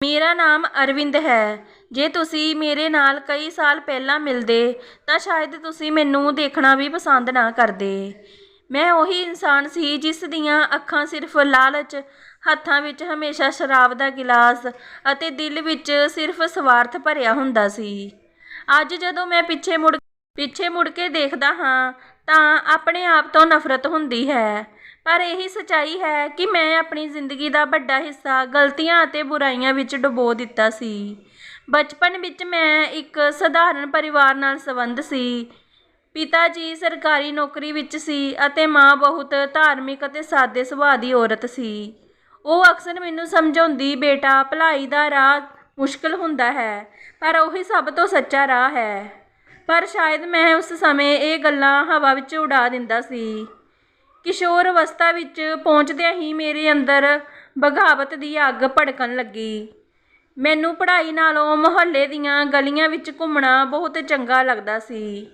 ਮੇਰਾ ਨਾਮ ਅਰਵਿੰਦ ਹੈ। ਜੇ ਤੁਸੀਂ ਮੇਰੇ ਨਾਲ ਕਈ ਸਾਲ ਪਹਿਲਾਂ ਮਿਲਦੇ, ਤਾਂ ਸ਼ਾਇਦ ਤੁਸੀਂ ਮੈਨੂੰ ਦੇਖਣਾ ਵੀ ਪਸੰਦ ਨਾ ਕਰਦੇ। ਮੈਂ ਉਹੀ ਇਨਸਾਨ ਸੀ ਜਿਸ ਦੀਆਂ ਅੱਖਾਂ ਸਿਰਫ ਲਾਲਚ, ਹੱਥਾਂ ਵਿੱਚ ਹਮੇਸ਼ਾ ਸ਼ਰਾਬ ਦਾ ਗਿਲਾਸ ਅਤੇ ਦਿਲ ਵਿੱਚ ਸਿਰਫ ਸਵਾਰਥ ਭਰਿਆ ਹੁੰਦਾ ਸੀ। ਅੱਜ ਜਦੋਂ ਮੈਂ ਪਿੱਛੇ ਮੁੜ ਪਿੱਛੇ ਮੁੜ ਕੇ ਦੇਖਦਾ ਹਾਂ, ਤਾਂ ਆਪਣੇ ਆਪ ਤੋਂ ਨਫ਼ਰਤ ਹੁੰਦੀ ਹੈ। ਪਰ ਇਹੀ ਸੱਚਾਈ ਹੈ ਕਿ ਮੈਂ ਆਪਣੀ ਜ਼ਿੰਦਗੀ ਦਾ ਵੱਡਾ ਹਿੱਸਾ ਗਲਤੀਆਂ ਅਤੇ ਬੁਰਾਈਆਂ ਵਿੱਚ ਡੁਬੋ ਦਿੱਤਾ ਸੀ। ਬਚਪਨ ਵਿੱਚ ਮੈਂ ਇੱਕ ਸਧਾਰਨ ਪਰਿਵਾਰ ਨਾਲ ਸੰਬੰਧ ਸੀ। ਪਿਤਾ ਜੀ ਸਰਕਾਰੀ ਨੌਕਰੀ ਵਿੱਚ ਸੀ ਅਤੇ ਮਾਂ ਬਹੁਤ ਧਾਰਮਿਕ ਅਤੇ ਸਾਦੇ ਸੁਭਾਅ ਦੀ ਔਰਤ ਸੀ। ਉਹ ਅਕਸਰ ਮੈਨੂੰ ਸਮਝਾਉਂਦੀ, ਬੇਟਾ, ਭਲਾਈ ਦਾ ਰਾਹ ਮੁਸ਼ਕਲ ਹੁੰਦਾ ਹੈ, ਪਰ ਉਹੀ ਸਭ ਤੋਂ ਸੱਚਾ ਰਾਹ ਹੈ। ਪਰ ਸ਼ਾਇਦ ਮੈਂ ਉਸ ਸਮੇਂ ਇਹ ਗੱਲਾਂ ਹਵਾ ਵਿੱਚ ਉਡਾ ਦਿੰਦਾ ਸੀ। ਕਿਸ਼ੋਰ ਅਵਸਥਾ ਵਿੱਚ ਪਹੁੰਚਦਿਆਂ ਹੀ ਮੇਰੇ ਅੰਦਰ ਬਗਾਵਤ ਦੀ ਅੱਗ ਭੜਕਣ ਲੱਗੀ। ਮੈਨੂੰ ਪੜ੍ਹਾਈ ਨਾਲੋਂ ਮੁਹੱਲੇ ਦੀਆਂ ਗਲੀਆਂ ਵਿੱਚ ਘੁੰਮਣਾ ਬਹੁਤ ਚੰਗਾ ਲੱਗਦਾ ਸੀ।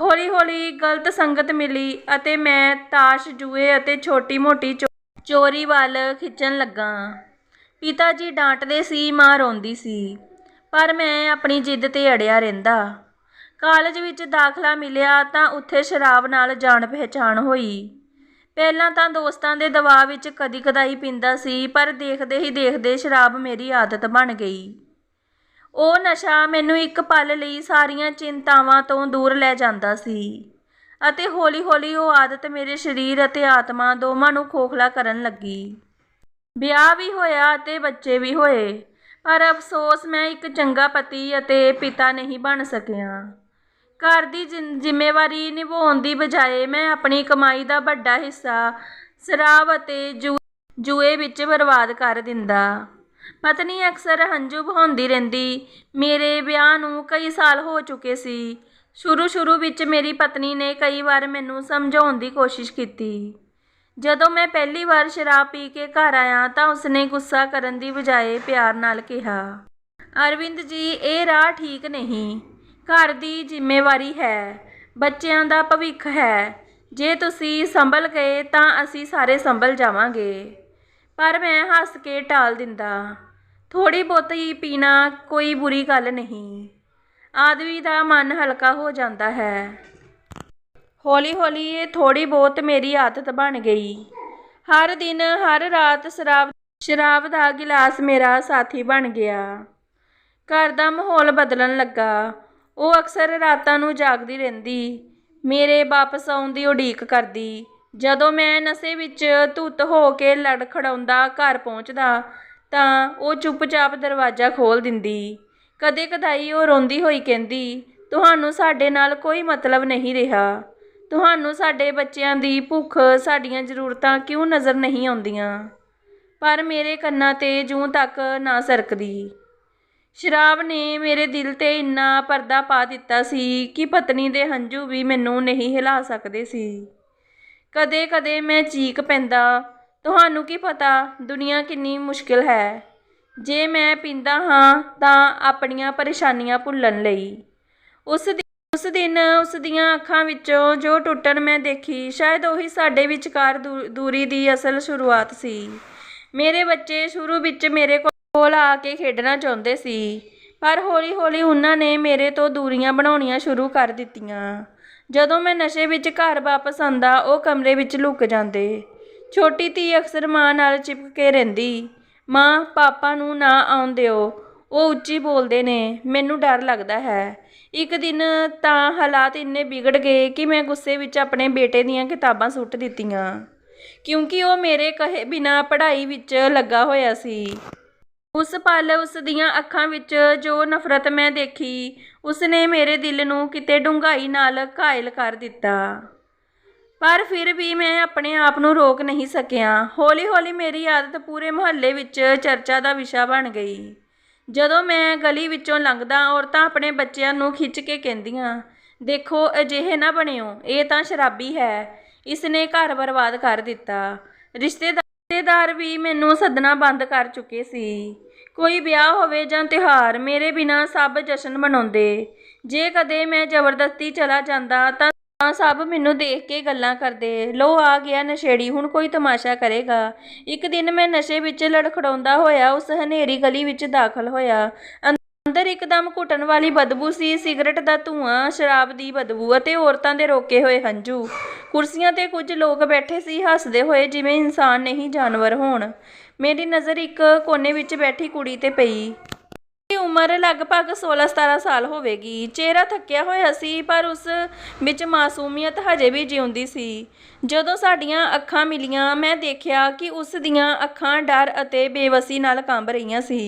ਹੌਲੀ-ਹੌਲੀ ਗਲਤ ਸੰਗਤ ਮਿਲੀ ਅਤੇ ਮੈਂ ਤਾਸ਼ ਜੂਏ ਅਤੇ ਛੋਟੀ-ਮੋਟੀ ਚੋ- ਚੋਰੀ ਵੱਲ ਖਿੱਚਣ ਲੱਗਾ। ਪਿਤਾ ਜੀ ਡਾਂਟਦੇ ਸੀ, ਮਾਂ ਰੋਂਦੀ ਸੀ, ਪਰ ਮੈਂ ਆਪਣੀ ਜਿੱਦ ਤੇ ਅੜਿਆ ਰਹਿੰਦਾ। ਕਾਲਜ ਵਿੱਚ ਦਾਖਲਾ ਮਿਲਿਆ ਤਾਂ ਉੱਥੇ ਸ਼ਰਾਬ ਨਾਲ ਜਾਣ ਪਹਿਚਾਣ ਹੋਈ। ਪਹਿਲਾਂ ਤਾਂ ਦੋਸਤਾਂ ਦੇ ਦਬਾਅ ਵਿੱਚ ਕਦੀ ਕਦਾਈ ਪੀਂਦਾ ਸੀ, ਪਰ ਦੇਖਦੇ ਹੀ ਦੇਖਦੇ ਸ਼ਰਾਬ ਮੇਰੀ ਆਦਤ ਬਣ ਗਈ। ਉਹ ਨਸ਼ਾ ਮੈਨੂੰ ਇੱਕ ਪਲ ਲਈ ਸਾਰੀਆਂ ਚਿੰਤਾਵਾਂ ਤੋਂ ਦੂਰ ਲੈ ਜਾਂਦਾ ਸੀ ਅਤੇ ਹੌਲੀ-ਹੌਲੀ ਉਹ ਆਦਤ ਮੇਰੇ ਸਰੀਰ ਅਤੇ ਆਤਮਾ ਦੋਵਾਂ ਨੂੰ ਖੋਖਲਾ ਕਰਨ ਲੱਗੀ। ਵਿਆਹ ਵੀ ਹੋਇਆ ਅਤੇ ਬੱਚੇ ਵੀ ਹੋਏ, ਪਰ ਅਫਸੋਸ ਮੈਂ ਇੱਕ ਚੰਗਾ ਪਤੀ ਅਤੇ ਪਿਤਾ ਨਹੀਂ ਬਣ ਸਕਿਆ। ਘਰ ਦੀ ਜ਼ਿੰ- ਜ਼ਿੰਮੇਵਾਰੀ ਨਿਭਾਉਣ ਦੀ ਬਜਾਏ ਮੈਂ ਆਪਣੀ ਕਮਾਈ ਦਾ ਵੱਡਾ ਹਿੱਸਾ ਸ਼ਰਾਬ ਅਤੇ ਜੂ, ਜੂਏ ਵਿੱਚ ਬਰਬਾਦ ਕਰ ਦਿੰਦਾ। ਪਤਨੀ ਅਕਸਰ ਹੰਝੂ ਬਹਾਉਂਦੀ ਰਹਿੰਦੀ। ਮੇਰੇ ਵਿਆਹ ਨੂੰ ਕਈ ਸਾਲ ਹੋ ਚੁੱਕੇ ਸੀ। ਸ਼ੁਰੂ ਸ਼ੁਰੂ ਵਿੱਚ ਮੇਰੀ ਪਤਨੀ ਨੇ ਕਈ ਵਾਰ ਮੈਨੂੰ ਸਮਝਾਉਣ ਦੀ ਕੋਸ਼ਿਸ਼ ਕੀਤੀ। ਜਦੋਂ ਮੈਂ ਪਹਿਲੀ ਵਾਰ ਸ਼ਰਾਬ ਪੀ ਕੇ ਘਰ ਆਇਆ ਤਾਂ ਉਸਨੇ ਗੁੱਸਾ ਕਰਨ ਦੀ ਬਜਾਏ ਪਿਆਰ ਨਾਲ ਕਿਹਾ, ਅਰਵਿੰਦ ਜੀ, ਇਹ ਰਾਹ ਠੀਕ ਨਹੀਂ। ਘਰ ਦੀ ਜ਼ਿੰਮੇਵਾਰੀ ਹੈ, ਬੱਚਿਆਂ ਦਾ ਭਵਿੱਖ ਹੈ। ਜੇ ਤੁਸੀਂ ਸੰਭਲ ਗਏ ਤਾਂ ਅਸੀਂ ਸਾਰੇ ਸੰਭਲ ਜਾਵਾਂਗੇ। ਪਰ ਮੈਂ ਹੱਸ ਕੇ ਟਾਲ ਦਿੰਦਾ ਥੋੜੀ ਬਹੁਤੀ ਪੀਣਾ ਕੋਈ ਬੁਰੀ ਗੱਲ ਨਹੀਂ। ਆਦਮੀ ਦਾ ਮਨ ਹਲਕਾ ਹੋ ਜਾਂਦਾ ਹੈ। ਹੌਲੀ ਹੌਲੀ ਇਹ ਥੋੜ੍ਹੀ ਬਹੁਤ ਮੇਰੀ ਆਦਤ ਬਣ ਗਈ। ਹਰ ਦਿਨ, ਹਰ ਰਾਤ ਸ਼ਰਾਬ ਸ਼ਰਾਬ ਦਾ ਗਿਲਾਸ ਮੇਰਾ ਸਾਥੀ ਬਣ ਗਿਆ। ਘਰ ਦਾ ਮਾਹੌਲ ਬਦਲਣ ਲੱਗਾ। ਉਹ ਅਕਸਰ ਰਾਤਾਂ ਨੂੰ ਜਾਗਦੀ ਰਹਿੰਦੀ। ਮੇਰੇ ਵਾਪਸ ਆਉਣ ਦੀ ਉਡੀਕ ਕਰਦੀ। ਜਦੋਂ ਮੈਂ ਨਸ਼ੇ ਵਿੱਚ ਧੁੱਤ ਹੋ ਕੇ ਲੜਖੜਾਉਂਦਾ ਘਰ ਪਹੁੰਚਦਾ, ਤਾਂ ਉਹ ਚੁੱਪਚਾਪ ਦਰਵਾਜ਼ਾ ਖੋਲ ਦਿੰਦੀ। ਕਦੇ ਕਦਾਈ ਉਹ ਰੋਂਦੀ ਹੋਈ ਕਹਿੰਦੀ, ਤੁਹਾਨੂੰ ਸਾਡੇ ਨਾਲ ਕੋਈ ਮਤਲਬ ਨਹੀਂ ਰਿਹਾ। ਤੁਹਾਨੂੰ ਸਾਡੇ ਬੱਚਿਆਂ ਦੀ ਭੁੱਖ, ਸਾਡੀਆਂ ਜ਼ਰੂਰਤਾਂ ਕਿਉਂ ਨਜ਼ਰ ਨਹੀਂ ਆਉਂਦੀਆਂ? ਪਰ ਮੇਰੇ ਕੰਨਾਂ ਤੇ ਜੂੰ ਤੱਕ ਨਾ ਸਰਕਦੀ। ਸ਼ਰਾਬ ਨੇ ਮੇਰੇ ਦਿਲ ਤੇ ਇੰਨਾ ਪਰਦਾ ਪਾ ਦਿੱਤਾ ਸੀ ਕਿ ਪਤਨੀ ਦੇ ਹੰਝੂ ਵੀ ਮੈਨੂੰ ਨਹੀਂ ਹਿਲਾ ਸਕਦੇ ਸੀ। ਕਦੇ-ਕਦੇ ਮੈਂ ਚੀਕ ਪੈਂਦਾ, ਤੁਹਾਨੂੰ ਕੀ ਪਤਾ, ਦੁਨੀਆ ਕਿੰਨੀ ਮੁਸ਼ਕਿਲ ਹੈ। ਜੇ ਮੈਂ ਪੀਂਦਾ ਹਾਂ ਤਾਂ ਆਪਣੀਆਂ ਪਰੇਸ਼ਾਨੀਆਂ ਭੁੱਲਣ ਲਈ। ਉਸ ਉਸ ਦਿਨ ਉਸ ਦੀਆਂ ਅੱਖਾਂ ਵਿੱਚੋਂ ਜੋ ਟੁੱਟਣ ਮੈਂ ਦੇਖੀ, ਸ਼ਾਇਦ ਉਹੀ ਸਾਡੇ ਵਿਚਕਾਰ ਦੂ- ਦੂਰੀ ਦੀ ਅਸਲ ਸ਼ੁਰੂਆਤ ਸੀ। ਮੇਰੇ ਬੱਚੇ ਸ਼ੁਰੂ ਵਿੱਚ ਮੇਰੇ ਕੋਲ ਕੋਲ ਆ ਕੇ ਖੇਡਣਾ ਚਾਹੁੰਦੇ ਸੀ। ਪਰ ਹੌਲੀ-ਹੌਲੀ ਉਹਨਾਂ ਨੇ ਮੇਰੇ ਤੋਂ ਦੂਰੀਆਂ ਬਣਾਉਣੀਆਂ ਸ਼ੁਰੂ ਕਰ ਦਿੱਤੀਆਂ। ਜਦੋਂ ਮੈਂ ਨਸ਼ੇ ਵਿੱਚ ਘਰ ਵਾਪਸ ਆਂਦਾ ਉਹ ਕਮਰੇ ਵਿੱਚ ਲੁਕ ਜਾਂਦੇ। ਛੋਟੀ ਧੀ ਅਕਸਰ ਮਾਂ ਨਾਲ ਚਿਪਕ ਕੇ ਰਹਿੰਦੀ। ਮਾਂ, ਪਾਪਾ ਨੂੰ ਨਾ ਆਉਣ ਦਿਓ। ਉਹ ਉੱਚੀ ਬੋਲਦੇ ਨੇ, ਮੈਨੂੰ ਡਰ ਲੱਗਦਾ ਹੈ। ਇੱਕ ਦਿਨ ਤਾਂ ਹਾਲਾਤ ਇੰਨੇ ਵਿਗੜ ਗਏ ਕਿ ਮੈਂ ਗੁੱਸੇ ਵਿੱਚ ਆਪਣੇ ਬੇਟੇ ਦੀਆਂ ਕਿਤਾਬਾਂ ਸੁੱਟ ਦਿੱਤੀਆਂ। ਕਿਉਂਕਿ ਉਹ ਮੇਰੇ ਕਹੇ ਬਿਨਾ ਪੜ੍ਹਾਈ ਵਿੱਚ ਲੱਗਾ ਹੋਇਆ ਸੀ। ਉਸ ਪਲ ਉਸ ਦੀਆਂ ਅੱਖਾਂ ਵਿੱਚ ਜੋ ਨਫ਼ਰਤ ਮੈਂ ਦੇਖੀ ਉਸ ਨੇ ਮੇਰੇ ਦਿਲ ਨੂੰ ਕਿਤੇ ਡੂੰਘਾਈ ਨਾਲ ਘਾਇਲ ਕਰ ਦਿੱਤਾ। ਪਰ ਫਿਰ ਵੀ ਮੈਂ ਆਪਣੇ ਆਪ ਨੂੰ ਰੋਕ ਨਹੀਂ ਸਕਿਆ। ਹੌਲੀ-ਹੌਲੀ ਮੇਰੀ ਆਦਤ ਪੂਰੇ ਮੁਹੱਲੇ ਵਿੱਚ ਚਰਚਾ ਦਾ ਵਿਸ਼ਾ ਬਣ ਗਈ। ਜਦੋਂ ਮੈਂ ਗਲੀ ਵਿੱਚੋਂ ਲੰਘਦਾ, ਔਰਤਾਂ ਆਪਣੇ ਬੱਚਿਆਂ ਨੂੰ ਖਿੱਚ ਕੇ ਕਹਿੰਦੀਆਂ, ਦੇਖੋ, ਅਜਿਹੇ ਨਾ ਬਣਿਓ, ਇਹ ਤਾਂ ਸ਼ਰਾਬੀ ਹੈ। ਇਸ ਨੇ ਘਰ ਬਰਬਾਦ ਕਰ ਦਿੱਤਾ। ਰਿਸ਼ਤੇਦਾਰ ਰਿਸ਼ਤੇਦਾਰ ਵੀ ਮੈਨੂੰ ਸੱਦਣਾ ਬੰਦ ਕਰ ਚੁੱਕੇ ਸੀ। ਕੋਈ ਵਿਆਹ ਹੋਵੇ ਜਾਂ ਤਿਉਹਾਰ, ਮੇਰੇ ਬਿਨਾ ਸਭ ਜਸ਼ਨ ਮਨਾਉਂਦੇ। ਜੇ ਕਦੇ ਮੈਂ ਜ਼ਬਰਦਸਤੀ ਚਲਾ ਜਾਂਦਾ, ਤਾਂ ਸਭ ਮੈਨੂੰ ਦੇਖ ਕੇ ਗੱਲਾਂ ਕਰਦੇ। ਲੋ, ਆ ਗਿਆ ਨਸ਼ੇੜੀ, ਹੁਣ ਕੋਈ ਤਮਾਸ਼ਾ ਕਰੇਗਾ। ਇੱਕ ਦਿਨ ਮੈਂ ਨਸ਼ੇ ਵਿੱਚ ਲੜਖੜਾਉਂਦਾ ਹੋਇਆ, ਉਸ ਹਨੇਰੀ ਗਲੀ ਵਿੱਚ ਦਾਖਲ ਹੋਇਆ। ਅੰਦਰ ਇੱਕਦਮ ਘੁੱਟਣ ਵਾਲੀ ਬਦਬੂ ਸੀ। ਸਿਗਰਟ ਦਾ ਧੂਆਂ, ਸ਼ਰਾਬ ਦੀ ਬਦਬੂ ਅਤੇ ਔਰਤਾਂ ਦੇ ਰੋਕੇ ਹੋਏ ਹੰਝੂ। ਕੁਰਸੀਆਂ ਤੇ ਕੁਝ ਲੋਕ ਬੈਠੇ ਸੀ, ਹੱਸਦੇ ਹੋਏ, ਜਿਵੇਂ ਇਨਸਾਨ ਨਹੀਂ ਜਾਨਵਰ ਹੋਣ। ਮੇਰੀ ਨਜ਼ਰ ਇੱਕ ਕੋਨੇ ਵਿੱਚ ਬੈਠੀ ਕੁੜੀ ਤੇ ਪਈ। ਦੀ ਉਮਰ ਲਗਭਗ 16-17 ਸਾਲ ਹੋਵੇਗੀ। ਚਿਹਰਾ ਥੱਕਿਆ ਹੋਇਆ ਸੀ, ਪਰ ਉਸ ਵਿੱਚ ਮਾਸੂਮੀਅਤ ਹਜੇ ਵੀ ਜਿਉਂਦੀ ਸੀ। ਜਦੋਂ ਸਾਡੀਆਂ ਅੱਖਾਂ ਮਿਲੀਆਂ, ਮੈਂ ਦੇਖਿਆ ਕਿ ਉਸ ਦੀਆਂ ਅੱਖਾਂ ਡਰ ਅਤੇ ਬੇਵਸੀ ਨਾਲ ਕੰਬ ਰਹੀਆਂ ਸੀ।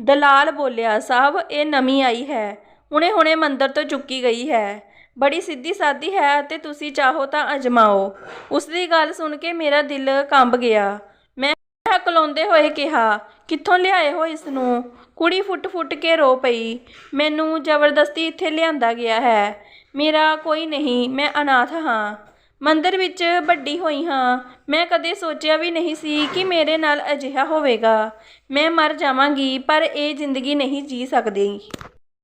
ਦਲਾਲ ਬੋਲਿਆ ਸਾਹਿਬ ਇਹ ਨਵੀਂ ਆਈ ਹੈ। ਹੁਣੇ-ਹੁਣੇ ਮੰਦਰ ਤੋਂ ਚੁੱਕੀ ਗਈ ਹੈ। ਬੜੀ ਸਿੱਧੀ ਸਾਦੀ ਹੈ ਅਤੇ ਤੁਸੀਂ ਚਾਹੋ ਤਾਂ ਅਜਮਾਓ। ਉਸ ਦੀ ਗੱਲ ਸੁਣ ਕੇ ਮੇਰਾ ਦਿਲ ਕੰਬ ਗਿਆ। ਮੈਂ ਹਕਲਾਉਂਦੇ ਹੋਏ ਕਿਹਾ, ਕਿੱਥੋਂ ਲਿਆਏ ਹੋ ਇਸ ਨੂੰ ਕੁੜੀ ਫੁੱਟ-ਫੁੱਟ ਕੇ ਰੋ ਪਈ। ਮੈਨੂੰ ਜ਼ਬਰਦਸਤੀ ਇੱਥੇ ਲਿਆਂਦਾ ਗਿਆ ਹੈ। ਮੇਰਾ ਕੋਈ ਨਹੀਂ, ਮੈਂ ਅਨਾਥ ਹਾਂ। ਮੰਦਰ ਵਿੱਚ ਵੱਡੀ ਹੋਈ ਹਾਂ। ਮੈਂ ਕਦੇ ਸੋਚਿਆ ਵੀ ਨਹੀਂ ਸੀ ਕਿ ਮੇਰੇ ਨਾਲ ਅਜਿਹਾ ਹੋਵੇਗਾ। ਮੈਂ ਮਰ ਜਾਵਾਂਗੀ, ਪਰ ਇਹ ਜ਼ਿੰਦਗੀ ਨਹੀਂ ਜੀ ਸਕਦੀ।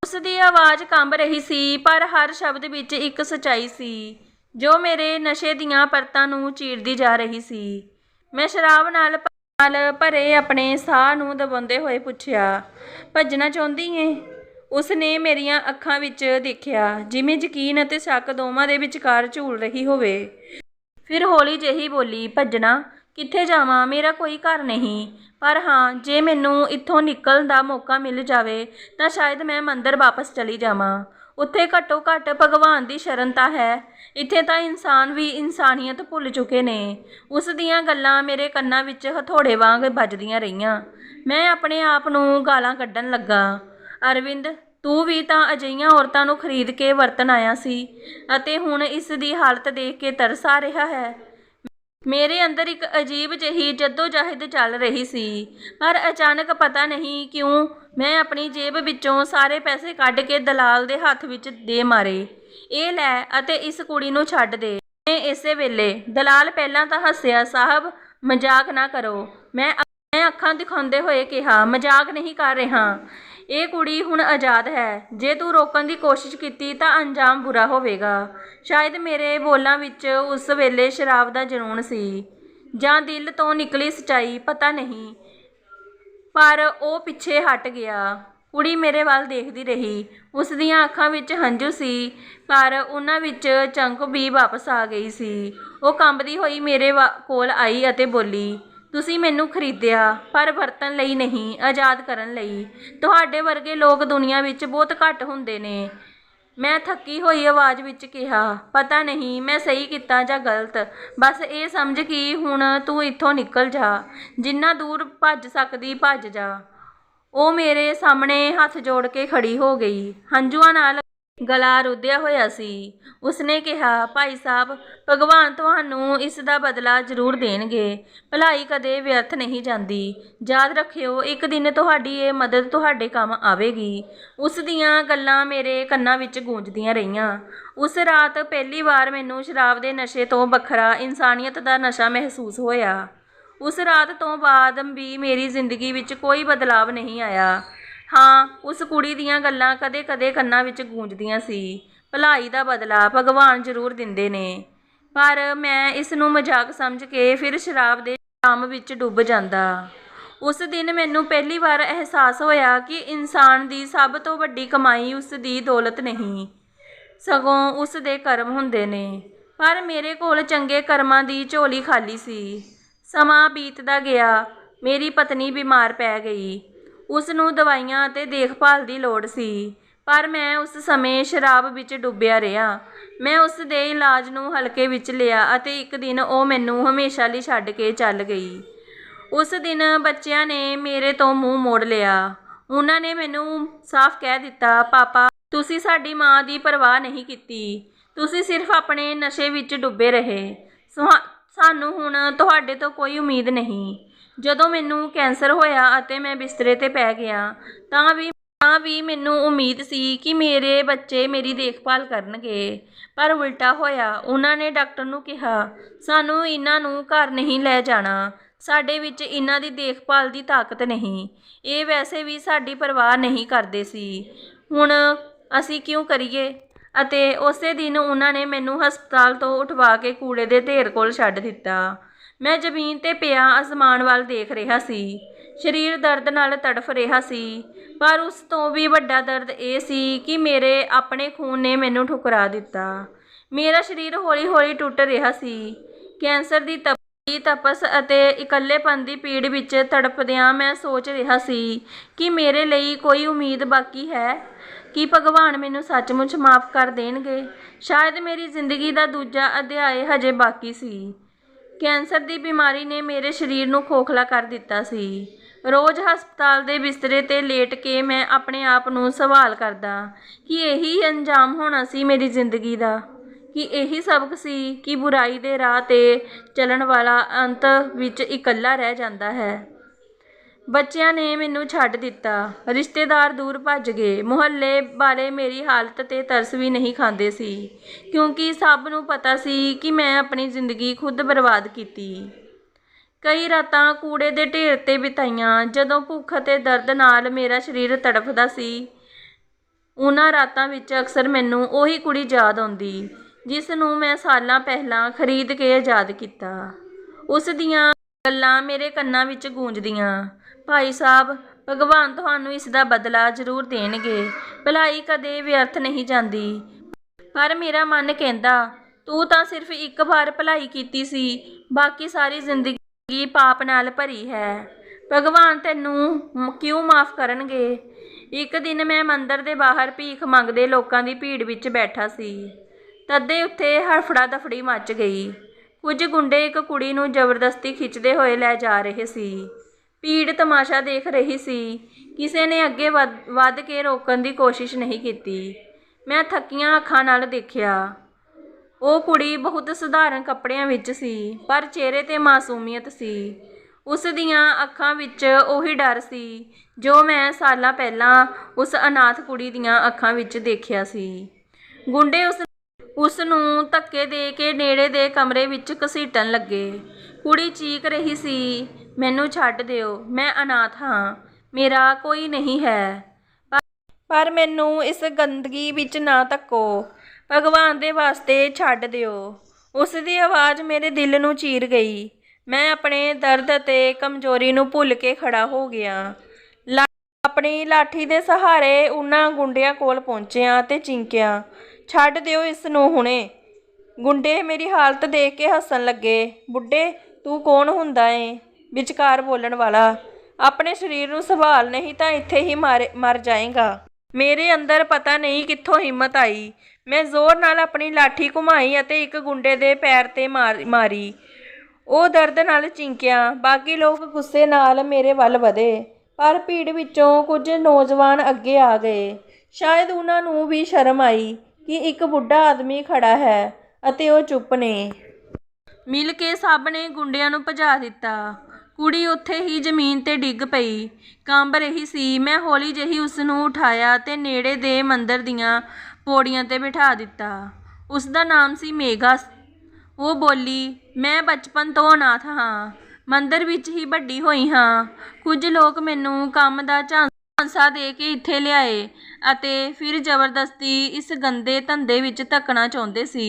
ਉਸ ਦੀ ਆਵਾਜ਼ ਕੰਬ ਰਹੀ ਸੀ, ਪਰ ਹਰ ਸ਼ਬਦ ਵਿੱਚ ਇੱਕ ਸਚਾਈ ਸੀ, ਜੋ ਮੇਰੇ ਨਸ਼ੇ ਦੀਆਂ ਪਰਤਾਂ ਨੂੰ ਚੀਰਦੀ ਜਾ ਰਹੀ ਸੀ। ਮੈਂ ਸ਼ਰਾਬ ਨਾਲ ਨਾਲ ਭਰੇ ਆਪਣੇ ਸਾਹ ਨੂੰ ਦਬਾਉਂਦੇ ਹੋਏ ਪੁੱਛਿਆ, ਭੱਜਣਾ ਚਾਹੁੰਦੀ ਏ? ਉਸ ਨੇ ਮੇਰੀਆਂ ਅੱਖਾਂ ਵਿੱਚ ਦੇਖਿਆ, ਜਿਵੇਂ ਯਕੀਨ ਅਤੇ ਸ਼ੱਕ ਦੋਵਾਂ ਦੇ ਵਿਚਕਾਰ ਝੂਲ ਰਹੀ ਹੋਵੇ। ਫਿਰ ਹੌਲੀ ਜਿਹੀ ਬੋਲੀ, ਭੱਜਣਾ, ਕਿੱਥੇ ਜਾਵਾਂ? ਮੇਰਾ ਕੋਈ ਘਰ ਨਹੀਂ। ਪਰ ਹਾਂ, ਜੇ ਮੈਨੂੰ ਇੱਥੋਂ ਨਿਕਲਣ ਦਾ ਮੌਕਾ ਮਿਲ ਜਾਵੇ, ਤਾਂ ਸ਼ਾਇਦ ਮੈਂ ਮੰਦਰ ਵਾਪਸ ਚਲੀ ਜਾਵਾਂ। ਉੱਥੇ ਘੱਟੋ ਘੱਟ ਭਗਵਾਨ ਦੀ ਸ਼ਰਨ ਤਾਂ ਹੈ। ਇੱਥੇ ਤਾਂ ਇਨਸਾਨ ਵੀ ਇਨਸਾਨੀਅਤ ਭੁੱਲ ਚੁੱਕੇ ਨੇ। ਉਸ ਦੀਆਂ ਗੱਲਾਂ ਮੇਰੇ ਕੰਨਾਂ ਵਿੱਚ ਹਥੌੜੇ ਵਾਂਗ ਵੱਜਦੀਆਂ ਰਹੀਆਂ। ਮੈਂ ਆਪਣੇ ਆਪ ਨੂੰ ਗਾਲਾਂ ਕੱਢਣ ਲੱਗਾ। ਅਰਵਿੰਦ, ਤੂੰ ਵੀ ਤਾਂ ਅਜਿਹੀਆਂ ਔਰਤਾਂ ਨੂੰ ਖਰੀਦ ਕੇ ਵਰਤਣ ਆਇਆ ਸੀ ਅਤੇ ਹੁਣ ਇਸ ਦੀ ਹਾਲਤ ਦੇਖ ਕੇ ਤਰਸ ਆ ਰਿਹਾ ਹੈ। ਮੇਰੇ ਅੰਦਰ ਇੱਕ ਅਜੀਬ ਜਿਹੀ ਜਹਿਦ ਚੱਲ ਰਹੀ ਸੀ, ਪਰ ਅਚਾਨਕ ਪਤਾ ਨਹੀਂ ਕਿਉਂ ਮੈਂ ਆਪਣੀ ਜੇਬ ਵਿੱਚੋਂ ਸਾਰੇ ਪੈਸੇ ਕੱਢ ਕੇ ਦਲਾਲ ਦੇ ਹੱਥ ਵਿੱਚ ਦੇ ਮਾਰੇ। ਇਹ ਲੈ ਅਤੇ ਇਸ ਕੁੜੀ ਨੂੰ ਛੱਡ ਦੇ। ਮੈਂ ਇਸੇ ਵੇਲੇ ਦਲਾਲ ਪਹਿਲਾਂ ਤਾਂ ਹੱਸਿਆ, ਸਾਹਿਬ, ਮਜ਼ਾਕ ਨਾ ਕਰੋ। ਮੈਂ ਮੈਂ ਅੱਖਾਂ ਦਿਖਾਉਂਦੇ ਹੋਏ ਕਿਹਾ, ਮਜ਼ਾਕ ਨਹੀਂ ਕਰ ਰਿਹਾ। ਇਹ ਕੁੜੀ ਹੁਣ ਆਜ਼ਾਦ ਹੈ। ਜੇ ਤੂੰ ਰੋਕਣ ਦੀ ਕੋਸ਼ਿਸ਼ ਕੀਤੀ ਤਾਂ ਅੰਜਾਮ ਬੁਰਾ ਹੋਵੇਗਾ। ਸ਼ਾਇਦ ਮੇਰੇ ਬੋਲਾਂ ਵਿੱਚ ਉਸ ਵੇਲੇ ਸ਼ਰਾਬ ਦਾ ਜਨੂਨ ਸੀ ਜਾਂ ਦਿਲ ਤੋਂ ਨਿਕਲੀ ਸਚਾਈ, ਪਤਾ ਨਹੀਂ। ਪਰ ਉਹ ਪਿੱਛੇ ਹਟ ਗਿਆ। ਕੁੜੀ ਮੇਰੇ ਵੱਲ ਦੇਖਦੀ ਰਹੀ। ਉਸ ਦੀਆਂ ਅੱਖਾਂ ਵਿੱਚ ਹੰਝੂ ਸੀ, ਪਰ ਉਹਨਾਂ ਵਿੱਚ ਚੰਕ ਵੀ ਵਾਪਸ ਆ ਗਈ ਸੀ। ਉਹ ਕੰਬਦੀ ਹੋਈ ਮੇਰੇ ਵਾ- ਕੋਲ ਆਈ ਅਤੇ ਬੋਲੀ ਤੁਸੀਂ ਮੈਨੂੰ ਖਰੀਦਿਆ, ਪਰ ਵਰਤਣ ਲਈ ਨਹੀਂ, ਆਜ਼ਾਦ ਕਰਨ ਲਈ। ਤੁਹਾਡੇ ਵਰਗੇ ਲੋਕ ਦੁਨੀਆ ਵਿੱਚ ਬਹੁਤ ਘੱਟ ਹੁੰਦੇ ਨੇ। ਮੈਂ ਥੱਕੀ ਹੋਈ ਆਵਾਜ਼ ਵਿੱਚ ਕਿਹਾ, ਪਤਾ ਨਹੀਂ, ਮੈਂ ਸਹੀ ਕੀਤਾ ਜਾਂ ਗਲਤ? ਬਸ ਇਹ ਸਮਝ ਕਿ ਹੁਣ ਤੂੰ ਇੱਥੋਂ ਨਿਕਲ ਜਾ। ਜਿੰਨਾ ਦੂਰ ਭੱਜ ਸਕਦੀ, ਭੱਜ ਜਾ। ਉਹ ਮੇਰੇ ਸਾਹਮਣੇ ਹੱਥ ਜੋੜ ਕੇ ਖੜੀ ਹੋ ਗਈ। ਹੰਝੂਆਂ ਨਾਲ ਗਲਾ ਰੁੱਧਿਆ ਹੋਇਆ ਸੀ। ਉਸਨੇ ਕਿਹਾ, ਭਾਈ ਸਾਹਿਬ, ਭਗਵਾਨ ਤੁਹਾਨੂੰ ਇਸ ਦਾ ਬਦਲਾ ਜ਼ਰੂਰ ਦੇਣਗੇ। ਭਲਾਈ ਕਦੇ ਵਿਅਰਥ ਨਹੀਂ ਜਾਂਦੀ। ਯਾਦ ਰੱਖਿਓ, ਇੱਕ ਦਿਨ ਤੁਹਾਡੀ ਇਹ ਮਦਦ ਤੁਹਾਡੇ ਕੰਮ ਆਵੇਗੀ। ਉਸ ਦੀਆਂ ਗੱਲਾਂ ਮੇਰੇ ਕੰਨਾਂ ਵਿੱਚ ਗੂੰਜਦੀਆਂ ਰਹੀਆਂ। ਉਸ ਰਾਤ ਪਹਿਲੀ ਵਾਰ ਮੈਨੂੰ ਸ਼ਰਾਬ ਦੇ ਨਸ਼ੇ ਤੋਂ ਵੱਖਰਾ ਇਨਸਾਨੀਅਤ ਦਾ ਨਸ਼ਾ ਮਹਿਸੂਸ ਹੋਇਆ। ਉਸ ਰਾਤ ਤੋਂ ਬਾਅਦ ਵੀ ਮੇਰੀ ਜ਼ਿੰਦਗੀ ਵਿੱਚ ਕੋਈ ਬਦਲਾਵ ਨਹੀਂ ਆਇਆ। ਹਾਂ, ਉਸ ਕੁੜੀ ਦੀਆਂ ਗੱਲਾਂ ਕਦੇ-ਕਦੇ ਕੰਨਾਂ ਵਿੱਚ ਗੂੰਜਦੀਆਂ ਸੀ। ਭਲਾਈ ਦਾ ਬਦਲਾ ਭਗਵਾਨ ਜ਼ਰੂਰ ਦਿੰਦੇ ਨੇ। ਪਰ ਮੈਂ ਇਸ ਨੂੰ ਮਜ਼ਾਕ ਸਮਝ ਕੇ ਫਿਰ ਸ਼ਰਾਬ ਦੇ ਜਾਮ ਵਿੱਚ ਡੁੱਬ ਜਾਂਦਾ। ਉਸ ਦਿਨ ਮੈਨੂੰ ਪਹਿਲੀ ਵਾਰ ਅਹਿਸਾਸ ਹੋਇਆ ਕਿ ਇਨਸਾਨ ਦੀ ਸਭ ਤੋਂ ਵੱਡੀ ਕਮਾਈ ਉਸ ਦੀ ਦੌਲਤ ਨਹੀਂ। ਸਗੋਂ ਉਸ ਦੇ ਕਰਮ ਹੁੰਦੇ ਨੇ। ਪਰ ਮੇਰੇ ਕੋਲ ਚੰਗੇ ਕਰਮਾਂ ਦੀ ਝੋਲੀ ਖਾਲੀ ਸੀ। ਸਮਾਂ ਬੀਤਦਾ ਗਿਆ। ਮੇਰੀ ਪਤਨੀ ਬਿਮਾਰ ਪੈ ਗਈ। ਉਸ ਨੂੰ ਦਵਾਈਆਂ ਅਤੇ ਦੇਖਭਾਲ ਦੀ ਲੋੜ ਸੀ। ਪਰ ਮੈਂ ਉਸ ਸਮੇਂ ਸ਼ਰਾਬ ਵਿੱਚ ਡੁੱਬਿਆ ਰਿਹਾ। ਮੈਂ ਉਸ ਦੇ ਇਲਾਜ ਨੂੰ ਹਲਕੇ ਵਿੱਚ ਲਿਆ ਅਤੇ ਇੱਕ ਦਿਨ ਉਹ ਮੈਨੂੰ ਹਮੇਸ਼ਾ ਲਈ ਛੱਡ ਕੇ ਚੱਲ ਗਈ। ਉਸ ਦਿਨ ਬੱਚਿਆਂ ਨੇ ਮੇਰੇ ਤੋਂ ਮੂੰਹ ਮੋੜ ਲਿਆ। ਉਹਨਾਂ ਨੇ ਮੈਨੂੰ ਸਾਫ਼ ਕਹਿ ਦਿੱਤਾ, ਪਾਪਾ, ਤੁਸੀਂ ਸਾਡੀ ਮਾਂ ਦੀ ਪਰਵਾਹ ਨਹੀਂ ਕੀਤੀ। ਤੁਸੀਂ ਸਿਰਫ ਆਪਣੇ ਨਸ਼ੇ ਵਿੱਚ ਡੁੱਬੇ ਰਹੇ। ਸੁਹਾ- ਸਾਨੂੰ ਹੁਣ ਤੁਹਾਡੇ ਤੋਂ ਕੋਈ ਉਮੀਦ ਨਹੀਂ। ਜਦੋਂ ਮੈਨੂੰ ਕੈਂਸਰ ਹੋਇਆ ਅਤੇ ਮੈਂ ਬਿਸਤਰੇ ਤੇ ਪੈ ਗਿਆ, ਤਾਂ ਵੀ ਤਾਂ ਵੀ ਮੈਨੂੰ ਉਮੀਦ ਸੀ ਕਿ ਮੇਰੇ ਬੱਚੇ ਮੇਰੀ ਦੇਖਭਾਲ ਕਰਨਗੇ। ਪਰ ਉਲਟਾ ਹੋਇਆ, ਉਹਨਾਂ ਨੇ ਡਾਕਟਰ ਨੂੰ ਕਿਹਾ, ਸਾਨੂੰ ਇਹਨਾਂ ਨੂੰ ਘਰ ਨਹੀਂ ਲੈ ਜਾਣਾ। ਸਾਡੇ ਵਿੱਚ ਇਹਨਾਂ ਦੀ ਦੇਖਭਾਲ ਦੀ ਤਾਕਤ ਨਹੀਂ। ਇਹ ਵੈਸੇ ਵੀ ਸਾਡੀ ਪਰਵਾਹ ਨਹੀਂ ਕਰਦੇ ਸੀ। ਹੁਣ ਅਸੀਂ ਕਿਉਂ ਕਰੀਏ? ਅਤੇ ਉਸੇ ਦਿਨ ਉਹਨਾਂ ਨੇ ਮੈਨੂੰ ਹਸਪਤਾਲ ਤੋਂ ਉਠਵਾ ਕੇ ਕੂੜੇ ਦੇ ਢੇਰ ਕੋਲ ਛੱਡ ਦਿੱਤਾ। ਮੈਂ ਜ਼ਮੀਨ ਤੇ ਪਿਆ ਅਸਮਾਨ ਵੱਲ ਦੇਖ ਰਿਹਾ ਸੀ। ਸਰੀਰ ਦਰਦ ਨਾਲ ਤੜਫ ਰਿਹਾ ਸੀ, ਪਰ ਉਸ ਤੋਂ ਵੀ ਵੱਡਾ ਦਰਦ ਇਹ ਸੀ ਕਿ ਮੇਰੇ ਆਪਣੇ ਖੂਨ ਨੇ ਮੈਨੂੰ ਠੁਕਰਾ ਦਿੱਤਾ। ਮੇਰਾ ਸਰੀਰ ਹੌਲੀ-ਹੌਲੀ ਟੁੱਟ ਰਿਹਾ ਸੀ। ਕੈਂਸਰ ਦੀ ਤਪੀ, ਤਪਸ ਅਤੇ ਇਕੱਲੇਪਨ ਦੀ ਪੀੜ ਵਿੱਚ ਤੜਪਦਿਆਂ ਮੈਂ ਸੋਚ ਰਿਹਾ ਸੀ ਕਿ ਮੇਰੇ ਲਈ ਕੋਈ ਉਮੀਦ ਬਾਕੀ ਹੈ ਕਿ ਭਗਵਾਨ ਮੈਨੂੰ ਸੱਚਮੁੱਚ ਮਾਫ ਕਰ ਦੇਣਗੇ। ਸ਼ਾਇਦ ਮੇਰੀ ਜ਼ਿੰਦਗੀ ਦਾ ਦੂਜਾ ਅਧਿਆਇ ਹਜੇ ਬਾਕੀ ਸੀ। ਕੈਂਸਰ ਦੀ ਬਿਮਾਰੀ ਨੇ ਮੇਰੇ ਸਰੀਰ ਨੂੰ ਖੋਖਲਾ ਕਰ ਦਿੱਤਾ ਸੀ। ਰੋਜ਼ ਹਸਪਤਾਲ ਦੇ ਬਿਸਤਰੇ ਤੇ ਲੇਟ ਕੇ ਮੈਂ ਆਪਣੇ ਆਪ ਨੂੰ ਸਵਾਲ ਕਰਦਾ, ਕਿ ਇਹੀ ਅੰਜਾਮ ਹੋਣਾ ਸੀ ਮੇਰੀ ਜ਼ਿੰਦਗੀ ਦਾ? ਕਿ ਇਹੀ ਸਬਕ ਸੀ ਕਿ ਬੁਰਾਈ ਦੇ ਰਾਹ ਤੇ ਚੱਲਣ ਵਾਲਾ ਅੰਤ ਵਿੱਚ ਇਕੱਲਾ ਰਹਿ ਜਾਂਦਾ ਹੈ? ਬੱਚਿਆਂ ਨੇ ਮੈਨੂੰ ਛੱਡ ਦਿੱਤਾ। ਰਿਸ਼ਤੇਦਾਰ ਦੂਰ ਭੱਜ ਗਏ। ਮੁਹੱਲੇ ਵਾਲੇ ਮੇਰੀ ਹਾਲਤ ਤੇ ਤਰਸ ਵੀ ਨਹੀਂ ਖਾਂਦੇ ਸੀ, ਕਿਉਂਕਿ ਸਭ ਨੂੰ ਪਤਾ ਸੀ ਕਿ ਮੈਂ ਆਪਣੀ ਜ਼ਿੰਦਗੀ ਖੁਦ ਬਰਬਾਦ ਕੀਤੀ। ਕਈ ਰਾਤਾਂ ਕੂੜੇ ਦੇ ਢੇਰ ਤੇ ਬਿਤਾਈਆਂ, ਜਦੋਂ ਭੁੱਖ ਅਤੇ ਦਰਦ ਨਾਲ ਮੇਰਾ ਸਰੀਰ ਤੜਫਦਾ ਸੀ। ਉਹਨਾਂ ਰਾਤਾਂ ਵਿੱਚ ਅਕਸਰ ਮੈਨੂੰ ਉਹੀ ਕੁੜੀ ਯਾਦ ਆਉਂਦੀ, ਜਿਸ ਨੂੰ ਮੈਂ ਸਾਲਾਂ ਪਹਿਲਾਂ ਖਰੀਦ ਕੇ ਆਜ਼ਾਦ ਕੀਤਾ। ਉਸ ਦੀਆਂ ਗੱਲਾਂ ਮੇਰੇ ਕੰਨਾਂ ਵਿੱਚ ਗੂੰਜਦੀਆਂ। ਭਾਈ ਸਾਹਿਬ, ਭਗਵਾਨ ਤੁਹਾਨੂੰ ਇਸ ਦਾ ਬਦਲਾ ਜ਼ਰੂਰ ਦੇਣਗੇ। ਭਲਾਈ ਕਦੇ ਵਿਅਰਥ ਨਹੀਂ ਜਾਂਦੀ। ਪਰ ਮੇਰਾ ਮਨ ਕਹਿੰਦਾ, ਤੂੰ ਤਾਂ ਸਿਰਫ ਇੱਕ ਵਾਰ ਭਲਾਈ ਕੀਤੀ ਸੀ, ਬਾਕੀ ਸਾਰੀ ਜ਼ਿੰਦਗੀ ਪਾਪ ਨਾਲ ਭਰੀ ਹੈ। ਭਗਵਾਨ ਤੈਨੂੰ ਕਿਉਂ ਮਾਫ ਕਰਨਗੇ? ਇੱਕ ਦਿਨ ਮੈਂ ਮੰਦਰ ਦੇ ਬਾਹਰ ਭੀਖ ਮੰਗਦੇ ਲੋਕਾਂ ਦੀ ਭੀੜ ਵਿੱਚ ਬੈਠਾ ਸੀ। ਤਦੇ ਉੱਥੇ ਹੜਫੜਾ ਦਫੜੀ ਮੱਚ ਗਈ। ਕੁਝ ਗੁੰਡੇ ਇੱਕ ਕੁੜੀ ਨੂੰ ਜ਼ਬਰਦਸਤੀ ਖਿੱਚਦੇ ਹੋਏ ਲੈ ਜਾ ਰਹੇ ਸੀ। ਭੀੜ ਤਮਾਸ਼ਾ ਦੇਖ ਰਹੀ ਸੀ। ਕਿਸੇ ਨੇ ਅੱਗੇ ਵੱਧ ਵੱਧ ਕੇ ਰੋਕਣ ਦੀ ਕੋਸ਼ਿਸ਼ ਨਹੀਂ ਕੀਤੀ। ਮੈਂ ਥੱਕੀਆਂ ਅੱਖਾਂ ਨਾਲ ਦੇਖਿਆ। ਉਹ ਕੁੜੀ ਬਹੁਤ ਸਧਾਰਨ ਕੱਪੜਿਆਂ ਵਿੱਚ ਸੀ, ਪਰ ਚਿਹਰੇ ਤੇ ਮਾਸੂਮੀਅਤ ਸੀ। ਉਸ ਦੀਆਂ ਅੱਖਾਂ ਵਿੱਚ ਉਹੀ ਡਰ ਸੀ, ਜੋ ਮੈਂ ਸਾਲਾਂ ਪਹਿਲਾਂ ਉਸ ਅਨਾਥ ਕੁੜੀ ਦੀਆਂ ਅੱਖਾਂ ਵਿੱਚ ਦੇਖਿਆ ਸੀ। ਗੁੰਡੇ ਉਸ ਉਸ ਨੂੰ ਧੱਕੇ ਦੇ ਕੇ ਨੇੜੇ ਦੇ ਕਮਰੇ ਵਿੱਚ ਘਸੀਟਣ ਲੱਗੇ। ਕੁੜੀ ਚੀਕ ਰਹੀ ਸੀ, ਮੈਨੂੰ ਛੱਡ ਦਿਓ, ਮੈਂ ਅਨਾਥ ਹਾਂ, ਮੇਰਾ ਕੋਈ ਨਹੀਂ ਹੈ। ਪਰ ਮੈਨੂੰ ਇਸ ਗੰਦਗੀ ਵਿੱਚ ਨਾ ਧੱਕੋ, ਭਗਵਾਨ ਦੇ ਵਾਸਤੇ ਛੱਡ ਦਿਓ। ਉਸ ਦੀ ਆਵਾਜ਼ ਮੇਰੇ ਦਿਲ ਨੂੰ ਚੀਰ ਗਈ। ਮੈਂ ਆਪਣੇ ਦਰਦ ਅਤੇ ਕਮਜ਼ੋਰੀ ਨੂੰ ਭੁੱਲ ਕੇ ਖੜਾ ਹੋ ਗਿਆ। ਲਾ- ਆਪਣੀ ਲਾਠੀ ਦੇ ਸਹਾਰੇ ਉਹਨਾਂ ਗੁੰਡਿਆਂ ਕੋਲ ਪਹੁੰਚਿਆ ਤੇ ਚਿੰਕਿਆ ਛੱਡ ਦਿਓ ਇਸ ਨੂੰ ਹੁਣੇ। ਗੁੰਡੇ, ਮੇਰੀ ਹਾਲਤ ਦੇਖ ਕੇ ਹੱਸਣ ਲੱਗੇ। ਬੁੱਢੇ, ਤੂੰ ਕੌਣ ਹੁੰਦਾ ਏ? ਵਿਚਕਾਰ ਬੋਲਣ ਵਾਲਾ। ਆਪਣੇ ਸਰੀਰ ਨੂੰ ਸੰਭਾਲ ਨਹੀਂ ਤਾਂ ਇੱਥੇ ਹੀ ਮਾਰੇ, ਮਰ ਜਾਏਗਾ। ਮੇਰੇ ਅੰਦਰ ਪਤਾ ਨਹੀਂ ਕਿੱਥੋਂ ਹਿੰਮਤ ਆਈ। ਮੈਂ ਜ਼ੋਰ ਨਾਲ ਆਪਣੀ ਲਾਠੀ ਘੁਮਾਈ ਅਤੇ ਇੱਕ ਗੁੰਡੇ ਦੇ ਪੈਰ ਤੇ ਮਾਰ- ਮਾਰੀ। ਉਹ ਦਰਦ ਨਾਲ ਚਿੰਕਿਆ। ਬਾਕੀ ਲੋਕ ਗੁੱਸੇ ਨਾਲ ਮੇਰੇ ਵੱਲ ਵਧੇ। ਪਰ ਭੀੜ ਵਿੱਚੋਂ ਕੁਝ ਨੌਜਵਾਨ ਅੱਗੇ ਆ ਗਏ। ਸ਼ਾਇਦ ਉਹਨਾਂ ਨੂੰ ਵੀ ਸ਼ਰਮ ਆਈ। ਕਿ ਇੱਕ ਬੁੱਢਾ ਆਦਮੀ ਖੜਾ ਹੈ ਅਤੇ ਉਹ ਚੁੱਪ ਨੇ। ਮਿਲ ਕੇ ਸਭ ਨੇ ਗੁੰਡਿਆਂ ਨੂੰ ਭਜਾ ਦਿੱਤਾ। ਕੁੜੀ ਉੱਥੇ ਹੀ ਜ਼ਮੀਨ ਤੇ ਡਿੱਗ ਪਈ। ਕੰਬ ਰਹੀ ਸੀ। ਮੈਂ ਹੌਲੀ ਜਿਹੀ ਉਸ ਨੂੰ ਉਠਾਇਆ ਤੇ ਨੇੜੇ ਦੇ ਮੰਦਰ ਦੀਆਂ ਪੌੜੀਆਂ ਤੇ ਬਿਠਾ ਦਿੱਤਾ। ਉਸ ਦਾ ਨਾਮ ਸੀ ਮੇਘਾ। ਉਹ ਬੋਲੀ, ਮੈਂ ਬਚਪਨ ਤੋਂ ਅਨਾਥ ਹਾਂ। ਮੰਦਰ ਵਿੱਚ ਹੀ ਵੱਡੀ ਹੋਈ ਹਾਂ। ਕੁਝ ਲੋਕ ਮੈਨੂੰ ਕੰਮ ਦਾ ਝਾਂਸਾ ਦੇ ਕੇ ਇੱਥੇ ਲਿਆਏ ਅਤੇ ਫਿਰ ਜ਼ਬਰਦਸਤੀ ਇਸ ਗੰਦੇ ਧੰਦੇ ਵਿੱਚ ਧੱਕਣਾ ਚਾਹੁੰਦੇ ਸੀ।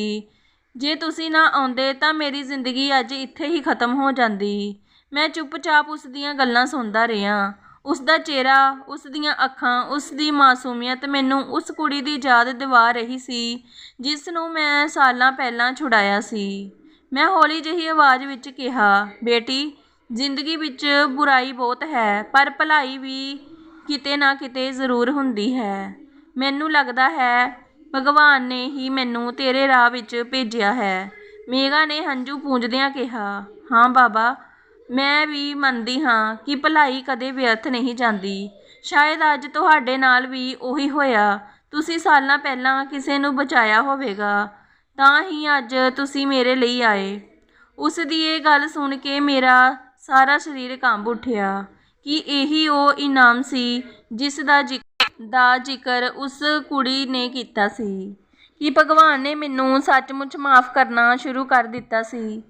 ਜੇ ਤੁਸੀਂ ਨਾ ਆਉਂਦੇ ਤਾਂ ਮੇਰੀ ਜ਼ਿੰਦਗੀ ਅੱਜ ਇੱਥੇ ਹੀ ਖਤਮ ਹੋ ਜਾਂਦੀ। ਮੈਂ ਚੁੱਪਚਾਪ ਉਸ ਦੀਆਂ ਗੱਲਾਂ ਸੁਣਦਾ ਰਿਹਾ। ਉਸ ਦਾ ਚਿਹਰਾ, ਉਸ ਦੀਆਂ ਅੱਖਾਂ, ਉਸ ਦੀ ਮਾਸੂਮੀਅਤ ਮੈਨੂੰ ਉਸ ਕੁੜੀ ਦੀ ਯਾਦ ਦਿਵਾ ਰਹੀ ਸੀ, ਜਿਸ ਨੂੰ ਮੈਂ ਸਾਲਾਂ ਪਹਿਲਾਂ ਛੁਡਾਇਆ ਸੀ। ਮੈਂ ਹੌਲੀ ਜਿਹੀ ਆਵਾਜ਼ ਵਿੱਚ ਕਿਹਾ, ਬੇਟੀ, ਜ਼ਿੰਦਗੀ ਵਿੱਚ ਬੁਰਾਈ ਬਹੁਤ ਹੈ, ਪਰ ਭਲਾਈ ਵੀ ਕਿਤੇ ਨਾ ਕਿਤੇ ਜ਼ਰੂਰ ਹੁੰਦੀ ਹੈ। ਮੈਨੂੰ ਲੱਗਦਾ ਹੈ, ਭਗਵਾਨ ਨੇ ਹੀ ਮੈਨੂੰ ਤੇਰੇ ਰਾਹ ਵਿੱਚ ਭੇਜਿਆ ਹੈ। ਮੇਘਾ ਨੇ ਹੰਝੂ ਪੂੰਝਦਿਆਂ ਕਿਹਾ, ਹਾਂ ਬਾਬਾ, ਮੈਂ ਵੀ ਮੰਨਦੀ ਹਾਂ ਕਿ ਭਲਾਈ ਕਦੇ ਵਿਅਰਥ ਨਹੀਂ ਜਾਂਦੀ। ਸ਼ਾਇਦ ਅੱਜ ਤੁਹਾਡੇ ਨਾਲ ਵੀ ਉਹੀ ਹੋਇਆ। ਤੁਸੀਂ ਸਾਲਾਂ ਪਹਿਲਾਂ ਕਿਸੇ ਨੂੰ ਬਚਾਇਆ ਹੋਵੇਗਾ, ਤਾਂ ਹੀ ਅੱਜ ਤੁਸੀਂ ਮੇਰੇ ਲਈ ਆਏ। ਉਸ ਦੀ ਇਹ ਗੱਲ ਸੁਣ ਕੇ ਮੇਰਾ ਸਾਰਾ ਸਰੀਰ ਕੰਬ ਉੱਠਿਆ। ਕਿ ਇਹੀ ਉਹ ਇਨਾਮ ਸੀ ਜਿਸ ਦਾ ਜ਼ਿਕ- ਦਾ ਜ਼ਿਕਰ ਉਸ ਕੁੜੀ ਨੇ ਕੀਤਾ ਸੀ। ਕਿ ਭਗਵਾਨ ਨੇ ਮੈਨੂੰ ਸੱਚਮੁੱਚ ਮਾਫ ਕਰਨਾ ਸ਼ੁਰੂ ਕਰ ਦਿੱਤਾ ਸੀ।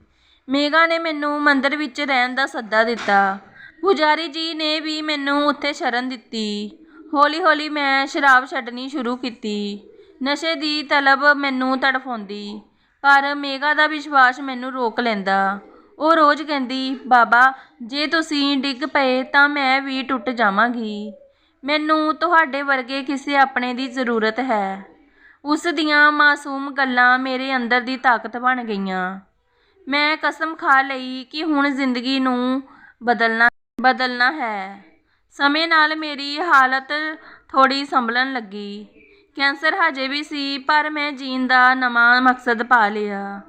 ਮੇਗਾ ਨੇ ਮੈਨੂੰ ਮੰਦਰ ਵਿੱਚ ਰਹਿਣ ਦਾ ਸੱਦਾ ਦਿੱਤਾ। ਪੁਜਾਰੀ ਜੀ ਨੇ ਵੀ ਮੈਨੂੰ ਉੱਥੇ ਸ਼ਰਨ ਦਿੱਤੀ। ਹੌਲੀ ਹੌਲੀ ਮੈਂ ਸ਼ਰਾਬ ਛੱਡਣੀ ਸ਼ੁਰੂ ਕੀਤੀ। ਨਸ਼ੇ ਦੀ ਤਲਬ ਮੈਨੂੰ ਤੜਫਾਉਂਦੀ। ਪਰ ਮੇਗਾ ਦਾ ਵਿਸ਼ਵਾਸ ਮੈਨੂੰ ਰੋਕ ਲੈਂਦਾ। ਉਹ ਰੋਜ਼ ਕਹਿੰਦੀ, ਬਾਬਾ, ਜੇ ਤੁਸੀਂ ਡਿੱਗ ਪਏ ਤਾਂ ਮੈਂ ਵੀ ਟੁੱਟ ਜਾਵਾਂਗੀ। ਮੈਨੂੰ ਤੁਹਾਡੇ ਵਰਗੇ ਕਿਸੇ ਆਪਣੇ ਦੀ ਜ਼ਰੂਰਤ ਹੈ। ਉਸ ਦੀਆਂ ਮਾਸੂਮ ਗੱਲਾਂ ਮੇਰੇ ਅੰਦਰ ਦੀ ਤਾਕਤ ਬਣ ਗਈਆਂ। ਮੈਂ ਕਸਮ ਖਾ ਲਈ ਕਿ ਹੁਣ ਜ਼ਿੰਦਗੀ ਨੂੰ ਬਦਲਣਾ ਬਦਲਣਾ ਹੈ। ਸਮੇਂ ਨਾਲ ਮੇਰੀ ਹਾਲਤ ਥੋੜੀ ਸੰਭਲਣ ਲੱਗੀ। ਕੈਂਸਰ ਹਜੇ ਵੀ ਸੀ, ਪਰ ਮੈਂ ਜੀਣ ਦਾ ਨਵਾਂ ਮਕਸਦ ਪਾ ਲਿਆ।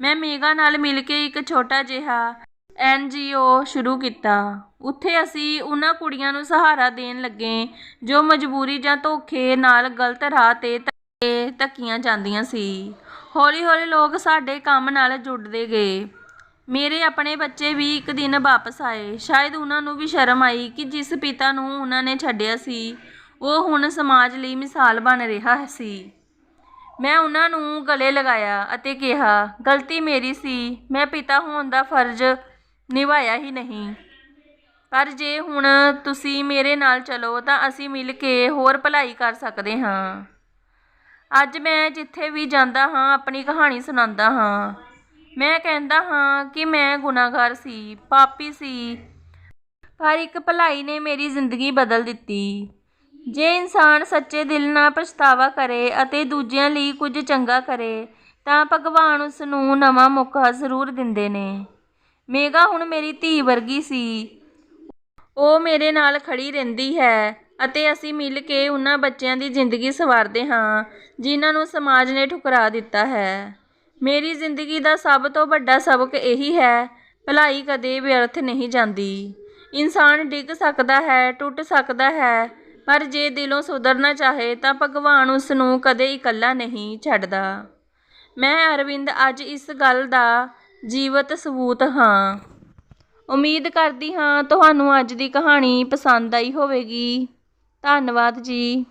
ਮੈਂ ਮੇਗਾ ਨਾਲ ਮਿਲ ਕੇ ਇੱਕ ਛੋਟਾ ਜਿਹਾ ਐਨਜੀਓ ਸ਼ੁਰੂ ਕੀਤਾ। ਉੱਥੇ ਅਸੀਂ ਉਹਨਾਂ ਕੁੜੀਆਂ ਨੂੰ ਸਹਾਰਾ ਦੇਣ ਲੱਗੇ, ਜੋ ਮਜਬੂਰੀ ਜਾਂ ਧੋਖੇ ਨਾਲ ਗਲਤ ਰਾਹ ਤੇ ਧੱਕੇ ਧੱਕੀਆਂ ਜਾਂਦੀਆਂ ਸੀ। ਹੌਲੀ-ਹੌਲੀ ਲੋਕ ਸਾਡੇ ਕੰਮ ਨਾਲ ਜੁੜਦੇ ਗਏ। ਮੇਰੇ ਆਪਣੇ ਬੱਚੇ ਵੀ ਇੱਕ ਦਿਨ ਵਾਪਸ ਆਏ। ਸ਼ਾਇਦ ਉਹਨਾਂ ਨੂੰ ਵੀ ਸ਼ਰਮ ਆਈ ਕਿ ਜਿਸ ਪਿਤਾ ਨੂੰ ਉਹਨਾਂ ਨੇ ਛੱਡਿਆ ਸੀ, ਉਹ ਹੁਣ ਸਮਾਜ ਲਈ ਮਿਸਾਲ ਬਣ ਰਿਹਾ ਸੀ। ਮੈਂ ਉਹਨਾਂ ਨੂੰ ਗਲੇ ਲਗਾਇਆ ਅਤੇ ਕਿਹਾ, ਗਲਤੀ ਮੇਰੀ ਸੀ, ਮੈਂ ਪਿਤਾ ਹੋਣ ਦਾ ਫਰਜ਼ ਨਿਭਾਇਆ ਹੀ ਨਹੀਂ। ਪਰ ਜੇ ਹੁਣ ਤੁਸੀਂ ਮੇਰੇ ਨਾਲ ਚਲੋ, ਤਾਂ ਅਸੀਂ ਮਿਲ ਕੇ ਹੋਰ ਭਲਾਈ ਕਰ ਸਕਦੇ ਹਾਂ। ਅੱਜ ਮੈਂ ਜਿੱਥੇ ਵੀ ਜਾਂਦਾ ਹਾਂ, ਆਪਣੀ ਕਹਾਣੀ ਸੁਣਾਉਂਦਾ ਹਾਂ। ਮੈਂ ਕਹਿੰਦਾ ਹਾਂ ਕਿ ਮੈਂ ਗੁਨਾਹਗਾਰ ਸੀ, ਪਾਪੀ ਸੀ। ਪਰ ਇੱਕ ਭਲਾਈ ਨੇ ਮੇਰੀ ਜ਼ਿੰਦਗੀ ਬਦਲ ਦਿੱਤੀ। ਜੇ ਇਨਸਾਨ ਸੱਚੇ ਦਿਲ ਨਾਲ ਪਛਤਾਵਾ ਕਰੇ ਅਤੇ ਦੂਜਿਆਂ ਲਈ ਕੁਝ ਚੰਗਾ ਕਰੇ, ਤਾਂ ਭਗਵਾਨ ਉਸ ਨੂੰ ਨਵਾਂ ਮੌਕਾ ਜ਼ਰੂਰ ਦਿੰਦੇ ਨੇ। ਮੇਗਾ ਹੁਣ ਮੇਰੀ ਧੀ ਵਰਗੀ ਸੀ। ਉਹ ਮੇਰੇ ਨਾਲ ਖੜੀ ਰਹਿੰਦੀ ਹੈ ਅਤੇ ਅਸੀਂ ਮਿਲ ਕੇ ਉਹਨਾਂ ਬੱਚਿਆਂ ਦੀ ਜ਼ਿੰਦਗੀ ਸਵਾਰਦੇ ਹਾਂ, ਜਿਨ੍ਹਾਂ ਨੂੰ ਸਮਾਜ ਨੇ ਠੁਕਰਾ ਦਿੱਤਾ ਹੈ। ਮੇਰੀ ਜ਼ਿੰਦਗੀ ਦਾ ਸਭ ਤੋਂ ਵੱਡਾ ਸਬਕ ਇਹੀ ਹੈ, ਭਲਾਈ ਕਦੇ ਵਿਅਰਥ ਨਹੀਂ ਜਾਂਦੀ। ਇਨਸਾਨ ਡਿੱਗ ਸਕਦਾ ਹੈ, ਟੁੱਟ ਸਕਦਾ ਹੈ ਪਰ ਜੇ ਦਿਲੋਂ ਸੁਧਰਨਾ ਚਾਹੇ ਤਾਂ ਭਗਵਾਨ ਉਸ ਨੂੰ ਕਦੇ ਇਕੱਲਾ ਨਹੀਂ ਛੱਡਦਾ। ਮੈਂ ਅਰਵਿੰਦ, ਅੱਜ ਇਸ ਗੱਲ ਦਾ ਜੀਵਤ ਸਬੂਤ ਹਾਂ। ਉਮੀਦ ਕਰਦੀ ਹਾਂ ਤੁਹਾਨੂੰ ਅੱਜ ਦੀ ਕਹਾਣੀ ਪਸੰਦ ਆਈ ਹੋਵੇਗੀ। ਧੰਨਵਾਦ ਜੀ।